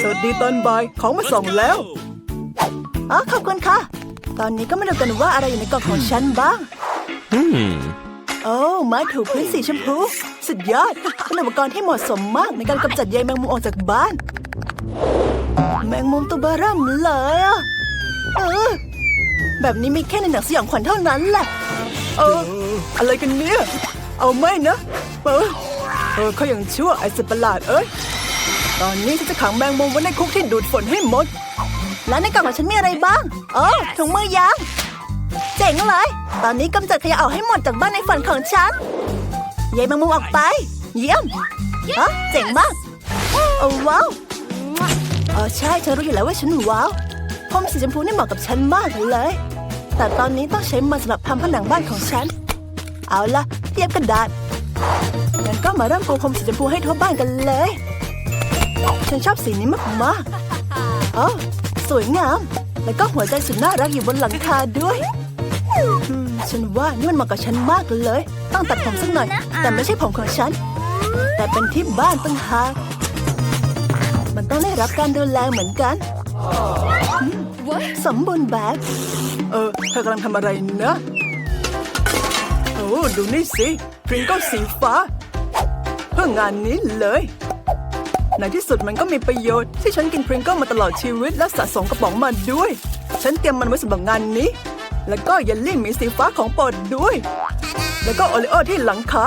สวัสดีตอนบ่ายของมาส่งแล้ว อ๋อ ขอบคุณค่ะ ตอนนี้ก็มาดูกันว่าอะไรอยู่ในกล่องของฉันบ้าง Hmm. โอ้ไม้ถูพื้นสีชมพู สุดยอด เป็นอุปกรณ์ที่เหมาะสมมากในการกำจัดใยแมงมุมออกจากบ้าน แมงมุมตัวเบอเริ่มเลยอะเออ แบบนี้มีแค่ในหนังสยองขวัญเท่านั้นแหละ เออ อะไรกันเนี่ย เอาไม่นะ เออ เออเขายังชั่วไอ้สัตว์ประหลาดเอ้ย ตอนนี้ฉันจะขังแมงมุมไว้ในคุกที่ดูดฝนให้หมด แล้วในกล่องของฉันมีอะไรบ้าง โอ้ถุงมือยาง เจ๋งเลย ตอนนี้กำจัดขยะออกให้หมดจากบ้านในฝันของฉันใยแมงมุมออกไป เยี่ยมฮะเจ๋งมาก โอ้ว้าวเออใช่ฉันรู้อยู่แล้วว่าฉันว้าวพรมสีชมพูนี่เหมาะกับฉันมากเลย แต่ตอนนี้ต้องใช้มันสำหรับทำผนังบ้านของฉัน เอาละเตรียมกระดาษงั้นก็มาเริ่มปูพรมสีชมพูให้ทั่วบ้านกันเลย ฉันชอบสีนี้มากๆโอ้สวยงาม แล้วก็หัวใจสุดน่ารักอยู่บนหลังคาด้วยอืมฉันว่านี่มันเหมาะกับฉันมากเลย ต้องตัดผมสักหน่อย แต่ไม่ใช่ผมของฉัน แต่เป็นที่บ้านตั้งหากมันต้องได้รับการดูแลเหมือนกันอืมสมบูรณ์แบบ เออ เธอกำลังทำอะไรนะ โอ้ ดูนี่สิ พริงก็สีฟ้า เพื่องานนี้เลย ในที่สุดมันก็มีประโยชน์ที่ฉันกินพริงเกิลมาตลอดชีวิตและสะสมกระป๋องมาด้วย ฉันเตรียมมันไว้สำหรับงานนี้ แล้วก็เยลลี่หมีสีฟ้าของโปรดด้วย แล้วก็โอริโอที่หลังคา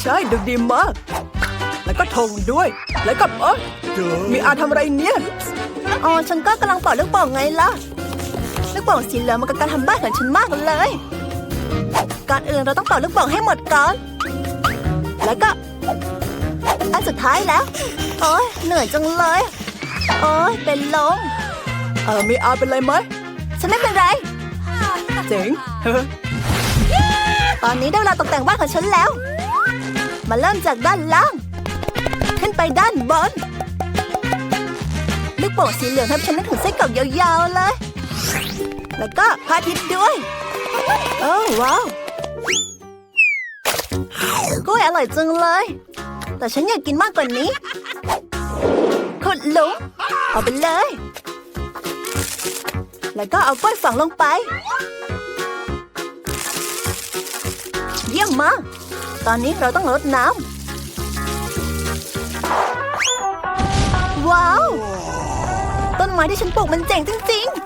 ใช่ดูดีมาก แล้วก็ธงด้วย แล้วก็เออมีอาทำอะไรเนี่ยอ๋อฉันก็กำลังเป่าลูกโป่งไงล่ะลูกโป่งสีเหลืองมันกับการทำบ้านของฉันมากเลยก่อนอื่นเราต้องเป่าลูกโป่งให้หมดก่อน แล้วก็ อันสุดท้ายแล้ว โอ้ยเหนื่อยจังเลย โอ้ยเป็นลม เออมีอาเป็นไรไหม ฉันไม่เป็นไร เจ๋งเฮ้อตอนนี้ได้เวลาตกแต่งบ้านของฉันแล้ว มาเริ่มจากด้านล่าง ขึ้นไปด้านบน ลูกโป่งสีเหลืองทำให้ฉันนึกถึงไส้กรอกยาวๆเลย แล้วก็พระอาทิตย์ด้วย โอ้ว้าวกล้วย อร่อยจังเลย แต่ฉันอยากกินมากกว่านี้ขุดหลุมเอาไปเลย แล้วก็เอากล้วยฝังลงไป เยี่ยมมากตอนนี้เราต้องรดน้ำ ว้าว ต้นไม้ที่ฉันปลูกมันเจ๋งจริง ๆ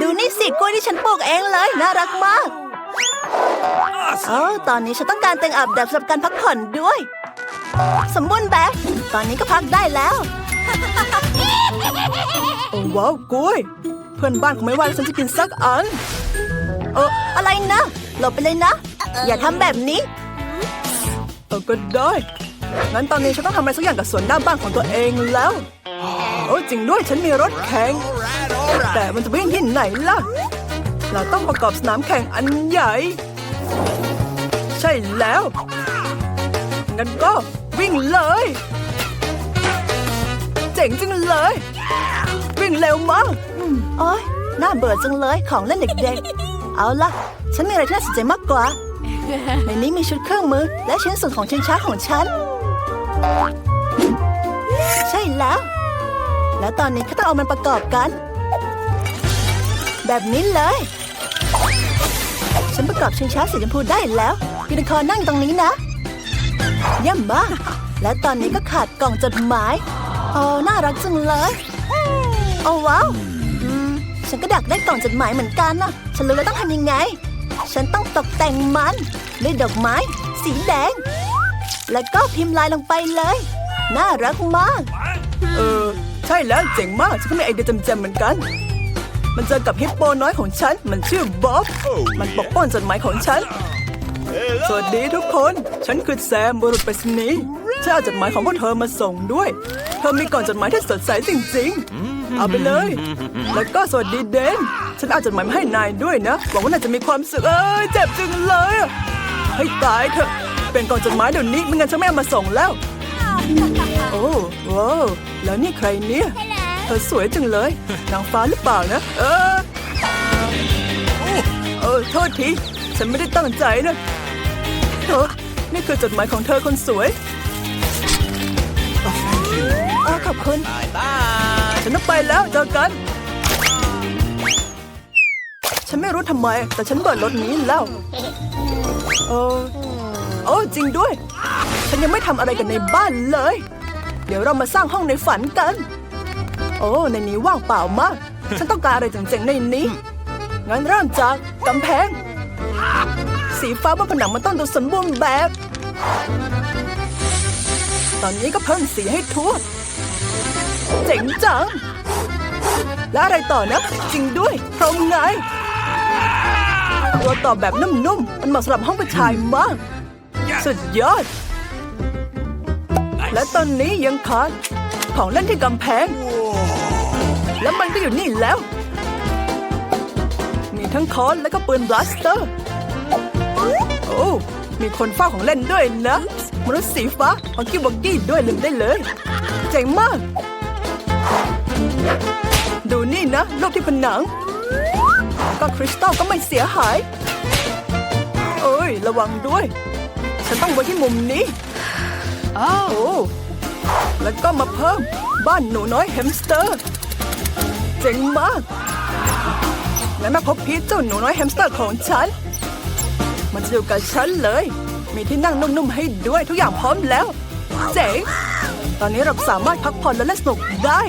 ดูนี่สิกล้วยที่ฉันปลูกเองเลย น่ารักมาก โอ้ตอนนี้ฉันต้องการเตียงอาบแดดสำหรับการพักผ่อนด้วย สมบูรณ์แบบตอนนี้ก็พักได้แล้วโอ้ว้าวกล้วยเพื่อนบ้านคงไม่ว่าฉันจะกินสักอัน เอออะไรนะหลบไปเลยนะ อย่าทำแบบนี้ เออก็ได้ งั้นตอนนี้ฉันต้องทำอะไรสักอย่างกับสวนหน้าบ้านของตัวเองแล้ว โอ้จริงด้วยฉันมีรถแข่ง แต่มันจะวิ่งที่ไหนล่ะ เราต้องประกอบสนามแข่งอันใหญ่ ใช่แล้ว งั้นก็วิ่งเลย เจ๋งจังเลย วิ่งเร็วมากโอ๊ยน่าเบื่อจังเลยของเล่นเด็กๆ เอาล่ะ ฉันมีอะไรที่น่าสนใจมากกว่า ในนี้มีชุดเครื่องมือ และชิ้นส่วนของชิงช้าของฉัน ใช่แล้ว แล้วตอนนี้ก็ต้องเอามันประกอบกัน แบบนี้เลย ฉันประกอบชิงช้าสีชมพูได้แล้วยูนิคอร์นั่งตรงนี้นะเยี่ยมมากและตอนนี้ก็ขาดกล่องจดหมายโอ้น่ารักจังเลยโอ้ว้าวฉันก็ดักได้กล่องจดหมายเหมือนกันนะฉันรู้แล้วต้องทำยังไง ฉันต้องตกแต่งมันด้วยดอกไม้ สีแดง แล้วก็พิมพ์ลายลงไปเลย น่ารักมาก เออ ใช่แล้วเจ๋งมาก ฉันก็มีไอเดียจำๆเหมือนกัน มันเจอกับฮิปโปน้อยของฉัน มันชื่อบ๊อบ มันปกป้องจดหมายของฉัน สวัสดีทุกคน ฉันคือแซมบุรุษไปรษณีย์ฉันเอาจดหมายของพวกเธอมาส่งด้วย เธอมีกล่องจดหมายที่สดใสจริงๆ เอาไปเลย แล้วก็สวัสดีเดน ฉันเอาจดหมายมาให้นายด้วยนะ หวังว่านายจะมีความสุข เอ้ยเจ็บจังเลยอะให้ตายเถอะ เป็นกล่องจดหมายเดี๋ยวนี้ไม่งั้นฉันไม่เอามาส่งแล้ว โอ้ว้าวแล้วนี่ใครเนี่ย เธอสวยจังเลย นางฟ้าหรือเปล่านะ เออเออ โทษที ฉันไม่ได้ตั้งใจนะเออนี่คือจดหมายของเธอคนสวยเออขอบคุณ ฉันต้องไปแล้วเจอกัน ฉันไม่รู้ทำไม แต่ฉันเปิดรถนี้แล้วเออโอ้จริงด้วย ฉันยังไม่ทำอะไรกันในบ้านเลย เดี๋ยวเรามาสร้างห้องในฝันกันโอ้ในนี้ว่างเปล่ามาก ฉันต้องการอะไรเจ๋งๆในนี้ งั้นเริ่มจากกำแพง สีฟ้าบนผนังมันต้องดูสมบูรณ์แบบ ตอนนี้ก็เพิ่มสีให้ทั่ว เจ๋งจัง แล้วอะไรต่อนะ จริงด้วยพรมไง ตัวต่อแบบนุ่มๆ มันเหมาะสำหรับห้องผู้ชายมาก สุดยอด และตอนนี้ยังขาดของเล่นที่กำแพง แล้วมันก็อยู่นี่แล้ว มีทั้งค้อนและก็ปืนบลัสเตอร์ โอ้ มีคนเฝ้าของเล่นด้วยนะมนุษย์สีฟ้าของกิวบอกกี้ด้วยลืมได้เลย เจ๋งมาก ดูนี่นะรูปที่ผนัง ก็คริสตัลก็ไม่เสียหาย เอ้ย ระวังด้วย ฉันต้องไว้ที่มุมนี้โอ้แล้วก็มาเพิ่มบ้านหนูน้อยแฮมสเตอร์ เจ๋งมากและมาพบพีชเจ้าหนูน้อยแฮมสเตอร์ของฉัน มันจะอยู่กับฉันเลย มีที่นั่งนุ่มๆให้ด้วยทุกอย่างพร้อมแล้ว เจ๋ง ตอนนี้เราสามารถพักผ่อนและเล่นสนุกได้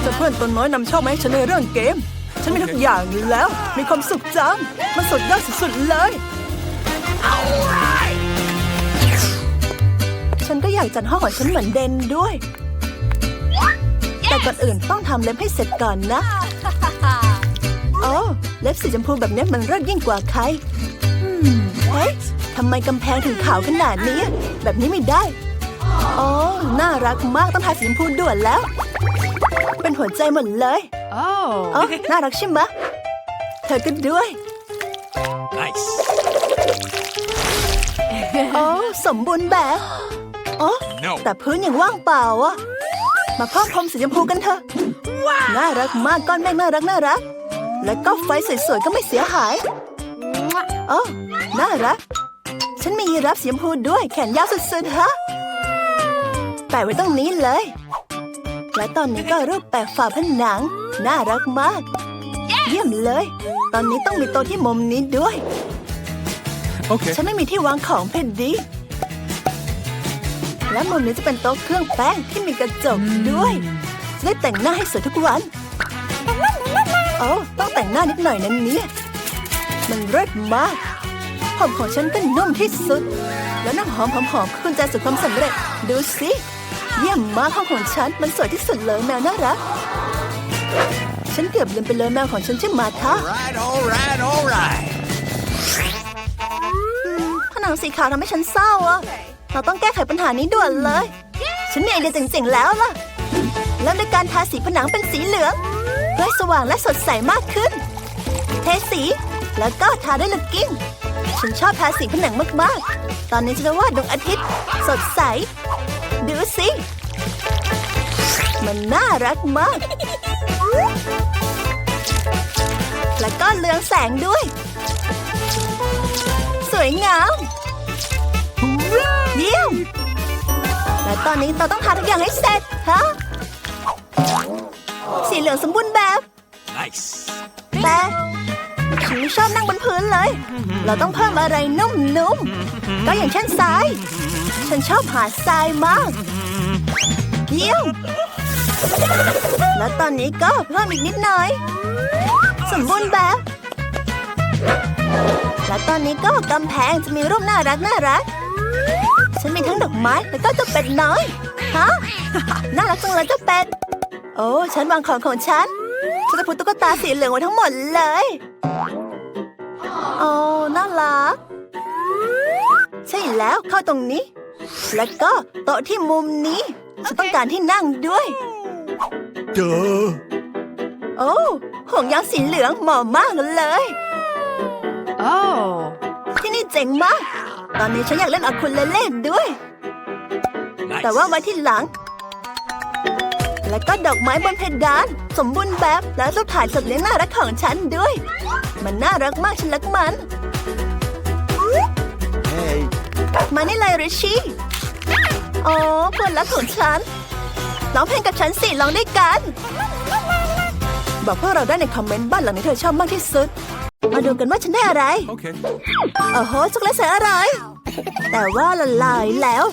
เจ้าเพื่อนตัวน้อยนำโชคมาให้ฉันในเรื่องเกม ฉันมีทุกอย่างแล้ว มีความสุขจัง มันสุดยอดสุดๆเลยฉันก็อยากจัดห้องของฉันเหมือนเดนด้วย ก่อนอื่นต้องทำเล็บให้เสร็จก่อนนะอ๋อเล็บสีชมพูแบบนี้มันเลิศยิ่งกว่าใครอืมเฮ้ยทำไมกำแพงถึงขาวขนาดนี้ แบบนี้ไม่ได้อ๋อน่ารักมากต้องทาสีชมพูด่วนแล้ว เป็นหัวใจหมดเลยอ๋อน่ารักใช่ไหมะเธอก็ด้วย Nice. โอ้สมบูรณ์แบบอ๋อ No. แต่พื้นยังว่างเปล่าอะ มาเพิ่มพรมสีชมพูกันเถอะ น่ารักมากก้อนเมฆน่ารักน่ารัก แล้วก็ไฟสวยๆก็ไม่เสียหายโอ้น่ารัก ฉันมียีรับสีชมพูด้วยแขนยาวสุดๆฮะ แปะไว้ตรงนี้เลย และตอนนี้ก็รูปแปะฝาผนัง น่ารักมาก เยี่ยมเลย ตอนนี้ต้องมีโต๊ะที่มุมนี้ด้วย Okay. ฉันไม่มีที่วางของเพนดี และมุมนี้จะเป็นโต๊ะเครื่องแป้งที่มีกระจกด้วยจะได้แต่งหน้าให้สวยทุกวันโอ้ต้องแต่งหน้านิดหน่อยนั้นเนี่ยมันเลิศมากผมของฉันก็นุ่มที่สุด แล้วน้ำหอมหอมๆคือกุญแจสู่ความสำเร็จ ดูสิเยี่ยมมากห้องของฉันมันสวยที่สุดเลยแมวน่ารัก ฉันเกือบลืมไปเลยแมวของฉันชื่อมาธา Right, all right, all right. ผนังสีขาวทำให้ฉันเศร้าอะ เราต้องแก้ไขปัญหานี้ด่วนเลย ฉันมีไอเดียเจ๋งๆแล้วล่ะเริ่มด้วยการทาสีผนังเป็นสีเหลืองเพื่อให้สว่างและสดใสมากขึ้น เทสีแล้วก็ทาด้วยลูกกิ้ง ฉันชอบทาสีผนังมากๆ ตอนนี้ฉันจะวาดดวงอาทิตย์ สดใส ดูสิ มันน่ารักมาก แล้วก็เรืองแสงด้วย สวยงาม และตอนนี้เราต้องทาทุกอย่างให้เสร็จฮะสีเหลืองสมบูรณ์แบบ Nice. แต่ฉันไม่ชอบนั่งบนพื้นเลย เราต้องเพิ่มอะไรนุ่มๆ ก็อย่างเช่นทราย ฉันชอบหาทรายมาก เยี่ยม และตอนนี้ก็เพิ่มอีกนิดหน่อย สมบูรณ์แบบ และตอนนี้ก็กำแพงจะมีรูปน่ารักน่ารัก ฉันมีทั้งดอกไม้แล้วก็เจ้าเป็ดน้อยฮะน่ารักจังเลยเจ้าเป็ดโอ้ฉันวางของของฉันฉันจะพูดตุ๊กตาสีเหลืองไว้ทั้งหมดเลยโอ้น่ารัก ใช่แล้วเข้าตรงนี้ แล้วก็โต๊ะที่มุมนี้ฉันต้องการที่นั่งด้วย Duh. โอ้ห่วงยางสีเหลืองเหมาะมากเลย Oh. ที่นี่เจ๋งมาก ตอนนี้ฉันอยากเล่นอะคูเลเล่ด้วย Nice. แต่ว่าไว้ที่หลัง แล้วก็ดอกไม้บนเพดาน สมบูรณ์แบบและรูปถ่ายสัตว์เลี้ยงน่ารักของฉันด้วย มันน่ารักมากฉันรักมัน Hey. มานี่เลยริชชี่อ๋อเพื่อนรักของฉันร้องเพลงกับฉันสิร้องด้วยกัน บอกพวกเราได้ในคอมเมนต์บ้านหลังนี้เธอชอบมากที่สุด มาดูกันว่าฉันได้อะไร Okay. โอ้โหช็อกโกแลตแสนอร่อย แต่ว่าละลายแล้ว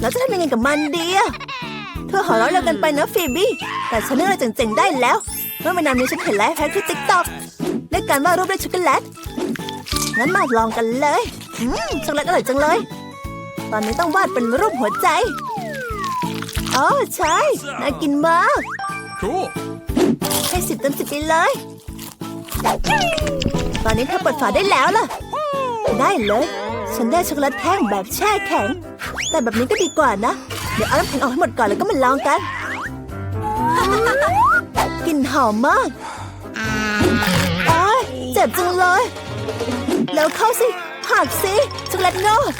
แล้วจะทำยังไงกับมันดีอะเธอหัวเราะเร็วกันไปนะฟีบี้ แต่ฉันนึกอะไรเจ๋งๆได้แล้ว เมื่อไม่นานนี้ฉันเห็นไลฟ์แพ็กที่ติ๊กต็อกด้วยการวาดรูปด้วยช็อกโกแลต งั้นมาลองกันเลยอืมช็อกโกแลตอร่อยจังเลย ตอนนี้ต้องวาดเป็นรูปหัวใจอ๋อใช่ น่ากินมาก Cool. ให้สิบเต็มสิบไปเลย ตอนนี้เธอเปิดฝาได้แล้วล่ะ ได้เลย ฉันได้ช็อกโกแลตแท่งแบบแช่แข็ง แต่แบบนี้ก็ดีกว่านะ เดี๋ยวเอาน้ำแข็งออกให้หมดก่อนแล้วก็มาลองกัน กลิ่นหอมมากอ้ายเจ็บจังเลย แล้วเข้าสิ หักสิ ช็อกโกแลตงอก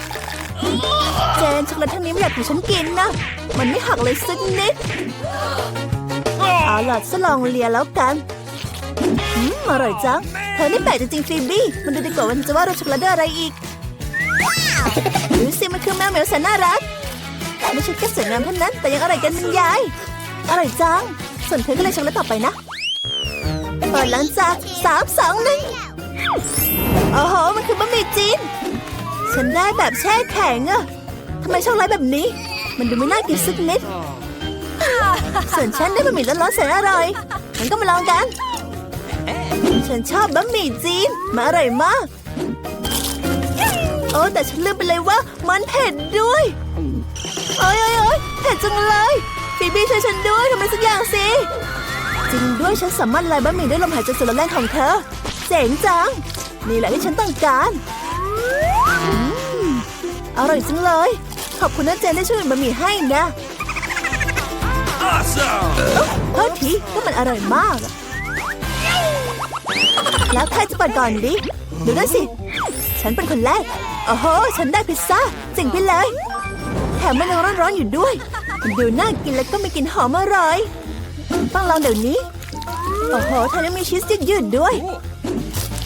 เจนช็อกโกแลตทั้งนี้ไม่อยากให้ฉันกินนะ มันไม่หักเลยสักนิด เอาล่ะจะลองเลียแล้วกัน อืมอร่อยจัง เธอนี่แปลกจริงๆฟีบี้ มันดูดีกว่าวันจะว่าเราช็อกโกแลตอะไรอีกดูสิมันคือแมวเหมียวแสนน่ารักไม่ใช่แค่สวยงามเท่านั้น แต่ยังอร่อยกันบรรยาย อร่อยจัง ส่วนเธอก็เลยช็อกโกแลตต่อไปนะเปิดหลังจากสามสองหนึ่งโอ้โห มันคือบะหมี่จีน ฉันได้แบบแช่แข็งอะทำไมช่องไลฟ์แบบนี้ มันดูไม่น่ากินสักนิดส่วนฉันได้บะหมี่ร้อนๆแสนอร่อยงั้นก็มาลองกัน ฉันชอบบะหมี่จีน มาอร่อยมาก โอ้แต่ฉันลืมไปเลยว่ามันเผ็ดด้วย โอ้ยโอ้ยโอ้ยเผ็ดจังเลยฟีบี้ช่วยฉันด้วยทำอะไรสักอย่างสิ จริงด้วยฉันสามารถละลายบะหมี่ด้วยลมหายใจสุดแรงของเธอ เจ๋งจัง นี่แหละที่ฉันต้องการอืมอร่อยจังเลย ขอบคุณนะเจนที่ช่วยบะหมี่ให้นะ Awesome. โทษทีก็มันอร่อยมากอะ แล้วใครจะเปิดก่อนดิดูนั่นสิ ฉันเป็นคนแรกโอ้โห ฉันได้พิซซ่าเจ๋งไปเลย แถมมันยังร้อนๆอยู่ด้วยดูน่ากินแล้วก็ไมีกลิ่นหอมอร่อย ต้องลองเดี๋ยวนี้ โอ้โหเธอยังมีชีสยืดๆด้วย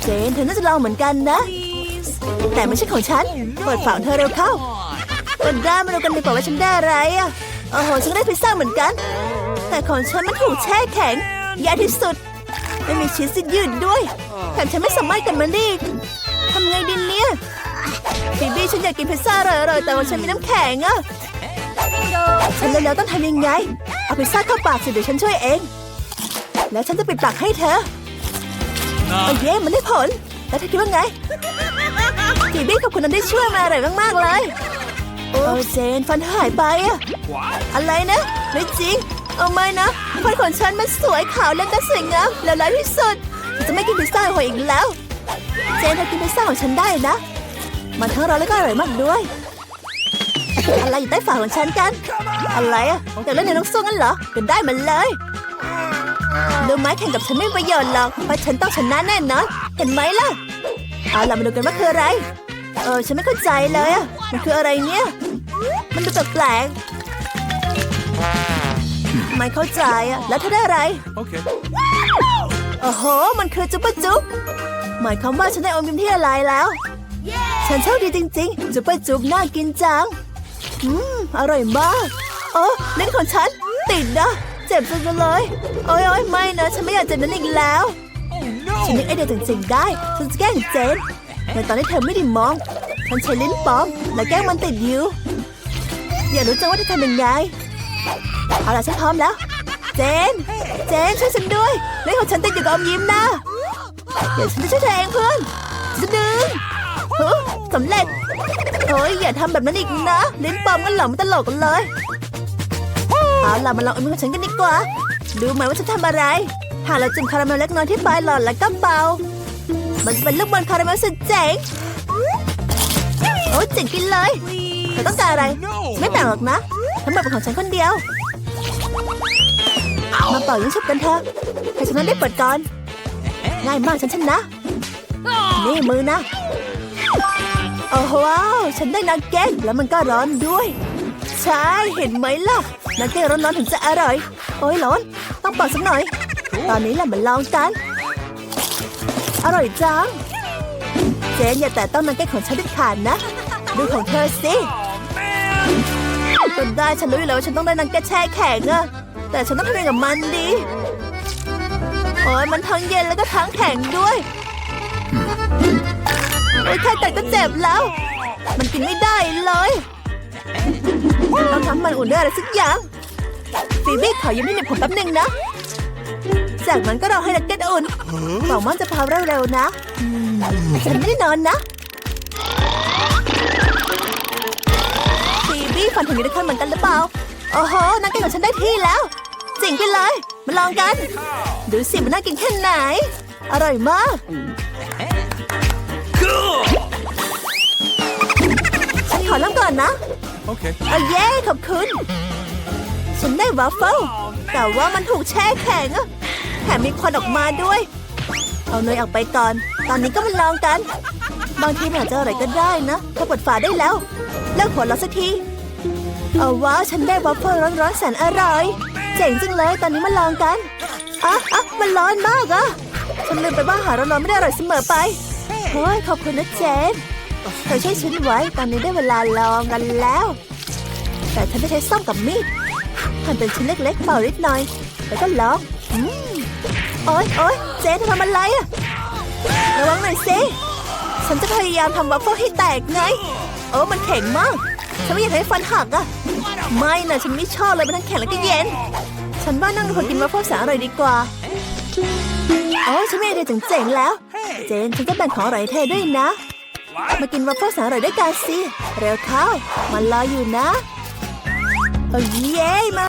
เจนเธอน่าจะลองเหมือนกันนะ แต่ไม่ใช่ของฉัน เปิดฝาของเธอเร็วเข้าเปิดได้มาดูกันดีกว่าว่าฉันได้อะไรอะโอ้โหฉันได้พิซซ่าเหมือนกัน แต่ของฉันมันถูกแช่แข็งแย่ที่สุด ไม่มีชีสยืดด้วยแถมฉันไม่สามารถกันมันได้อีกทำไงดีเนี่ยบีบี้ฉันอยากกินพิซซ่าอร่อยๆแต่ว่าฉันมีน้ำแข็งอะฉันแล้วๆต้องทำยังไง เอาพิซซ่าเข้าปากสิเดี๋ยวฉันช่วยเอง แล้วฉันจะปิดปากให้เธอโอ้เย่มันได้ผล แล้วเธอคิดว่าไงบีบี้ขอบคุณนั้นได้ช่วยมาอร่อยมากๆเลย โอ้เจนฟันหายไปอะอะไรนะ ไม่จริง เอาไม่นะฟันของฉันมันสวยขาวและก็สวยงามแล้วร้ายที่สุดจะไม่กินพิซซ่าหอยอีกแล้ว เจนเธอกินพิซซ่าของฉันได้นะ มันทั้งร้อนและก็อร่อยมากด้วย อะไรอยู่ใต้ฝาของฉันกัน อะไรอะอยาเล่นในน้องส้มงั้นเหรอก็ได้มันเลยรู้ไหมแข่งกับฉันไม่ประโยชน์หรอกเพราะฉันต้องชนะแน่นอนเห็นไหมล่ะเอาล่ะมาดูกันว่าคืออะไร เออฉันไม่เข้าใจเลยอะมันคืออะไรเนี่ย มันดูแปลกๆ ไม่เข้าใจอะแล้วเธอได้อะไร Okay. โอ้โห มันคือจุ๊บปะจุ๊บหมายความว่าฉันได้อมยิ้มที่อะไรแล้ว ฉันโชคดีจริงๆ จุ๊บปะจุ๊บน่ากินจัง อืม อร่อยมาก โอ้ลิ้นของฉัน ติดนะ เจ็บจังเลย โอ้ยโอ้ยไม่นะ ฉันไม่อยากเจ็บนั้นอีกแล้ว ฉันนึกไอเดียจริงๆได้ ฉันจะแกล้งเจนในตอนที่เธอไม่ได้มอง ฉันใช้ลิ้นปลอม และแกล้งมันติดอยู่ อยากรู้จังว่าจะทำยังไง เอาล่ะฉันพร้อมแล้ว เจน เจนช่วยฉันด้วยเล่นของฉันติดอยู่กับอมยิ้มนะ เดี๋ยวฉันจะช่วยเธอเองเพื่อนจะดึงสำเร็จโอ้ยอย่าทำแบบนั้นอีกนะลิ้นปอมกันหรอมตลกกันเลยเอาล่ะมาลองอมยิ้มของฉันกันดีกว่าดูไหมว่าฉันทำอะไรหากเราจุ่มคาราเมลเล็กน้อยที่ปลายหลอดแล้วก็เป่ามันจะเป็นลูกบอลคาราเมลสุดเจ๋งโอ้ยเจ๋งกินเลยเธอต้องการอะไร ไม่แบ่งหรอกนะทั้งหมดเป็นของฉันคนเดียว มาเป่ายิงฉุบกันเถอะใครชนะได้เปิดก่อน ง่ายมากฉันชนะ นี่มือนะ โอ้โหว้าวฉันได้นักเก็ตแล้วมันก็ร้อนด้วย ใช่เห็นไหมล่ะนักเก็ตร้อนๆถึงจะอร่อย โอ้ยร้อน ต้องเป่าสักหน่อย ตอนนี้แหละมาลองกัน อร่อยจัง เจนอย่าแต่ต้องนักเก็ตของฉันเด็ดขาดนะ ดูของเธอสิ ก็ได้ฉันรู้อยู่แล้วว่าฉันต้องได้นังแกะแช่แข็งอะแต่ฉันต้องทำยังไงกับมันดีโอ้ยมันทั้งเย็นแล้วก็ทั้งแข็งด้วยโอ้ยแค่แต่ก็เจ็บแล้ว มันกินไม่ได้เลยต้องทำมันอุ่นด้วยอะไรสักอย่างฟีบี้ขอยืมที่เหน็บผมแป๊บหนึ่งนะ จากนั้นก็รอให้นักเก็ตอุ่นหวังว่าจะพาเร็วๆนะ ฉันไม่ได้นอนนะ ฟีบี้ฝันถึงยูนิคอร์นเหมือนกันหรือเปล่า โอ้โหนักเก็ตของฉันได้ที่แล้วเจ๋งไปเลย มาลองกัน ดูสิมันน่ากินแค่ไหน อร่อยมาก ฉันขอเริ่มก่อนนะ Okay. เอาเย้ขอบคุณ ฉันได้วาฟเฟิลแต่ว่ามันถูกแช่แข็งอะแถมมีควันออกมาด้วย เอาเนยออกไปก่อน ตอนนี้ก็มาลองกัน บางทีมันอาจจะอะไรก็ได้นะ ถ้าเปิดฝาได้แล้ว เลิกหัวเราะสักที เอาว้าวฉันได้วาฟเฟิลร้อนๆแสนอร่อย เจ๋งจังเลยตอนนี้มาลองกันอะอะมันร้อนมากอะฉันลืมไปว่าอาหาร้อนๆไม่ได้อร่อยเสมอไปเฮ้ยขอบคุณนะเจนเธอช่วยฉันไว้ตอนนี้ได้เวลาลองกันแล้ว แต่ฉันจะใช้ส้อมกับมีดหั่นเป็นชิ้นเล็กๆเป่านิดหน่อย แล้วก็ลองอืมโอ๊ยโอ๊ยเจ๊เธอทำอะไรอะระวังหน่อยสิฉันจะพยายามทำวัฟเฟิลให้แตกไง โอ้มันแข็งมาก ฉันไม่อยากให้ฟันหักอะไม่นะฉันไม่ชอบเลยมันทั้งแข็งแล้วก็เย็น ฉันว่านั่งดูคนกินวัฟเฟิลสาอร่อยดีกว่าโอ้ฉันมีไอเดียเจ๋งๆแล้ว เจนฉันจะแบ่งของอร่อยให้เธอด้วยนะ มากินวัฟเฟิลสาอร่อยด้วยกันสิเร็วเข้ามันรออยู่นะโอ้เย้มา